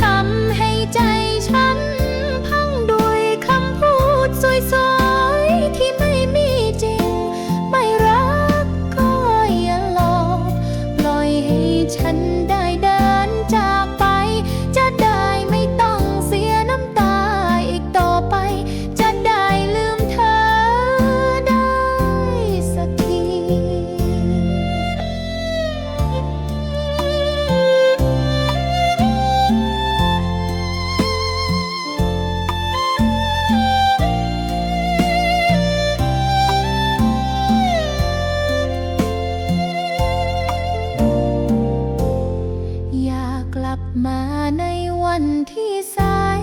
ทำ วันที่สาย